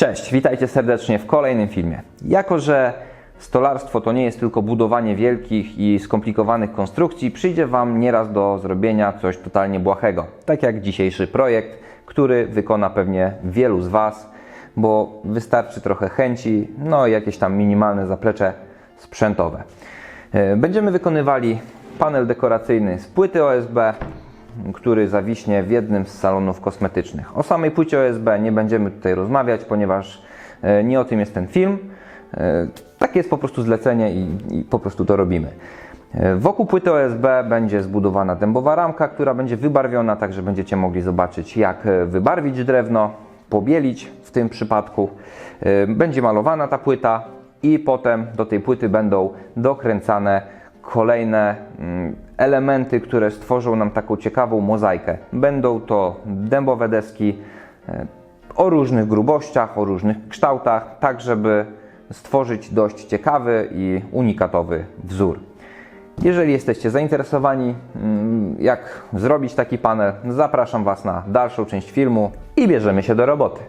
Cześć, witajcie serdecznie w kolejnym filmie. Jako, że stolarstwo to nie jest tylko budowanie wielkich i skomplikowanych konstrukcji, przyjdzie Wam nieraz do zrobienia coś totalnie błahego. Tak jak dzisiejszy projekt, który wykona pewnie wielu z Was, bo wystarczy trochę chęci, no i jakieś tam minimalne zaplecze sprzętowe. E, Będziemy wykonywali panel dekoracyjny z płyty OSB, który zawiśnie w jednym z salonów kosmetycznych. O samej płycie OSB nie będziemy tutaj rozmawiać, ponieważ e, nie o tym jest ten film. E, Takie jest po prostu zlecenie i, i po prostu to robimy. E, Wokół płyty OSB będzie zbudowana dębowa ramka, która będzie wybarwiona, tak że będziecie mogli zobaczyć jak wybarwić drewno, pobielić w tym przypadku. Będzie malowana ta płyta i potem do tej płyty będą dokręcane kolejne mm, elementy, które stworzą nam taką ciekawą mozaikę. Będą to dębowe deski e, o różnych grubościach, o różnych kształtach, tak żeby stworzyć dość ciekawy i unikatowy wzór. Jeżeli jesteście zainteresowani, mm, jak zrobić taki panel, zapraszam Was na dalszą część filmu i bierzemy się do roboty.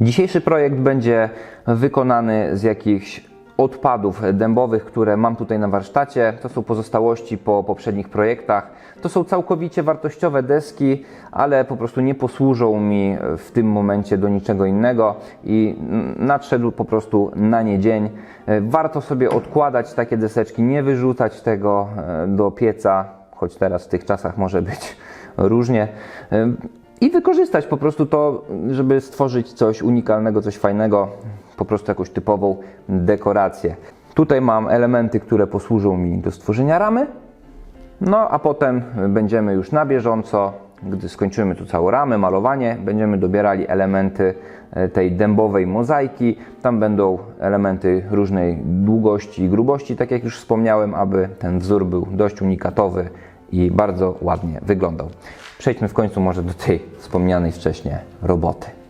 Dzisiejszy projekt będzie wykonany z jakichś odpadów dębowych, które mam tutaj na warsztacie. To są pozostałości po poprzednich projektach. To są całkowicie wartościowe deski, ale po prostu nie posłużą mi w tym momencie do niczego innego i nadszedł po prostu na nie dzień. Warto sobie odkładać takie deseczki, nie wyrzucać tego e, do pieca, choć teraz w tych czasach może być różnie i wykorzystać po prostu to, żeby stworzyć coś unikalnego, coś fajnego, po prostu jakąś typową dekorację. Tutaj mam elementy, które posłużą mi do stworzenia ramy, no a potem będziemy już na bieżąco, gdy skończymy tu całą ramę, malowanie, będziemy dobierali elementy e, tej dębowej mozaiki. Tam będą elementy różnej długości i grubości, tak jak już wspomniałem, aby ten wzór był dość unikatowy i bardzo ładnie wyglądał. Przejdźmy w końcu może do tej wspomnianej wcześniej roboty.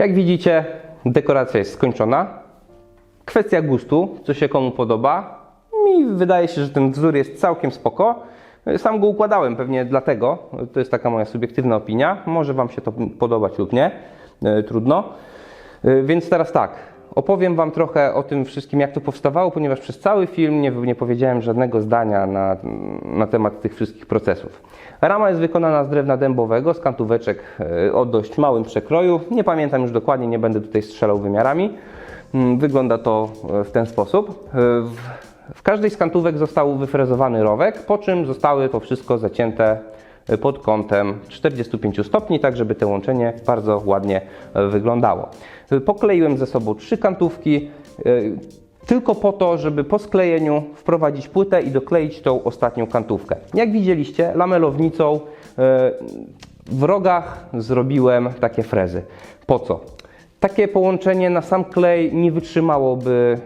Jak widzicie, dekoracja jest skończona. Kwestia gustu, co się komu podoba. Mi wydaje się, że ten wzór jest całkiem spoko. Sam go układałem pewnie dlatego. To jest taka moja subiektywna opinia. Może Wam się to podobać lub nie. E, Trudno. E, Więc teraz tak. Opowiem Wam trochę o tym wszystkim, jak to powstawało, ponieważ przez cały film nie, nie powiedziałem żadnego zdania na, na temat tych wszystkich procesów. Rama jest wykonana z drewna dębowego, z kantóweczek e, o dość małym przekroju. Nie pamiętam już dokładnie, nie będę tutaj strzelał wymiarami. Mm, Wygląda to e, w ten sposób. E, W, każdej z kantówek został wyfrezowany rowek, po czym zostały to wszystko zacięte pod kątem 45 stopni, tak żeby to łączenie bardzo ładnie wyglądało. E, Pokleiłem ze sobą trzy kantówki, e, tylko po to, żeby po sklejeniu wprowadzić płytę i dokleić tą ostatnią kantówkę. Jak widzieliście, lamelownicą e, w rogach zrobiłem takie frezy. Po co? Takie połączenie na sam klej nie wytrzymałoby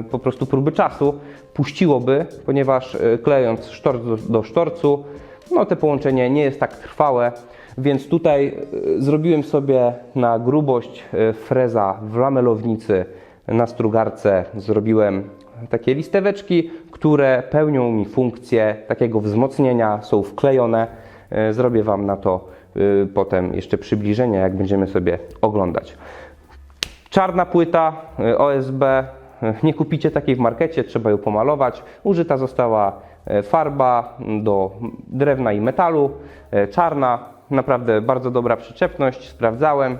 y, po prostu próby czasu, puściłoby, ponieważ klejąc sztorc do, sztorcu, no te połączenie nie jest tak trwałe, więc tutaj y, zrobiłem sobie na grubość y, freza w lamelownicy na strugarce zrobiłem takie listeweczki, które pełnią mi funkcję takiego wzmocnienia, są wklejone. Y, Zrobię Wam na to potem jeszcze przybliżenie, jak będziemy sobie oglądać. Czarna płyta OSB. Nie kupicie takiej w markecie, trzeba ją pomalować. Użyta została farba do drewna i metalu, czarna. Naprawdę bardzo dobra przyczepność, sprawdzałem.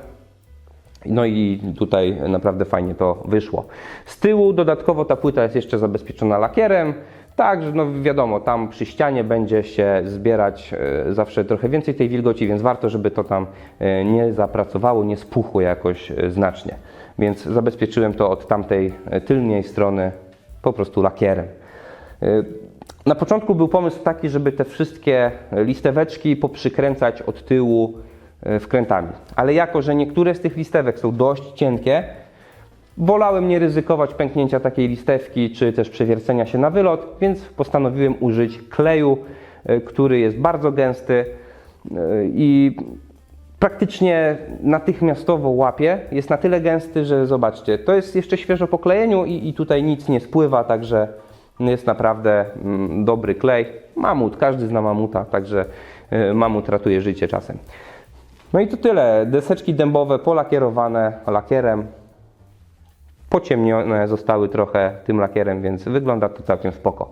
No i tutaj naprawdę fajnie to wyszło. Z tyłu dodatkowo ta płyta jest jeszcze zabezpieczona lakierem. Tak, że no wiadomo, tam przy ścianie będzie się zbierać e, zawsze trochę więcej tej wilgoci, więc warto, żeby to tam e, nie zapracowało, nie spuchło jakoś e, znacznie. Więc zabezpieczyłem to od tamtej tylnej strony po prostu lakierem. Na początku był pomysł taki, żeby te wszystkie listeweczki poprzykręcać od tyłu e, wkrętami. Ale jako, że niektóre z tych listewek są dość cienkie, wolałem nie ryzykować pęknięcia takiej listewki, czy też przewiercenia się na wylot, więc postanowiłem użyć kleju, e, który jest bardzo gęsty e, i praktycznie natychmiastowo łapie. Jest na tyle gęsty, że zobaczcie, to jest jeszcze świeżo po klejeniu i, i tutaj nic nie spływa, także jest naprawdę mm, dobry klej. Mamut, każdy zna mamuta, także e, mamut ratuje życie czasem. No i to tyle. Deseczki dębowe polakierowane lakierem. Pociemnione zostały trochę tym lakierem, więc wygląda to całkiem spoko.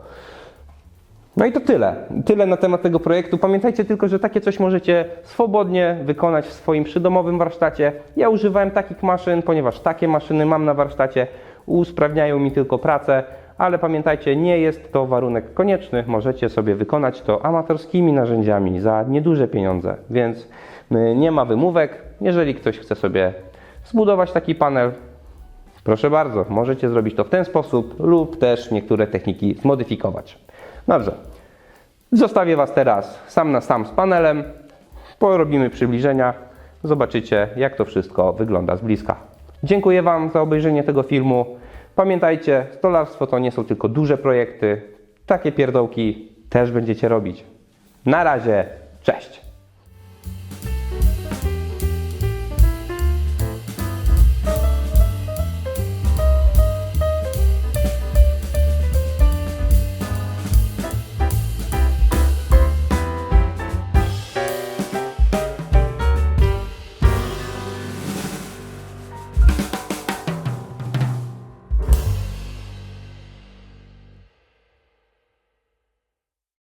No i to tyle. Tyle na temat tego projektu. Pamiętajcie tylko, że takie coś możecie swobodnie wykonać w swoim przydomowym warsztacie. Ja używałem takich maszyn, ponieważ takie maszyny mam na warsztacie, usprawniają mi tylko pracę, ale pamiętajcie, nie jest to warunek konieczny. Możecie sobie wykonać to amatorskimi narzędziami za nieduże pieniądze, więc y, nie ma wymówek. Jeżeli ktoś chce sobie zbudować taki panel, Proszę bardzo, możecie zrobić to w ten sposób lub też niektóre techniki zmodyfikować. Dobrze. Zostawię Was teraz sam na sam z panelem. Porobimy przybliżenia. Zobaczycie, jak to wszystko wygląda z bliska. Dziękuję Wam za obejrzenie tego filmu. Pamiętajcie, stolarstwo to nie są tylko duże projekty. Takie pierdołki też będziecie robić. Na razie, cześć!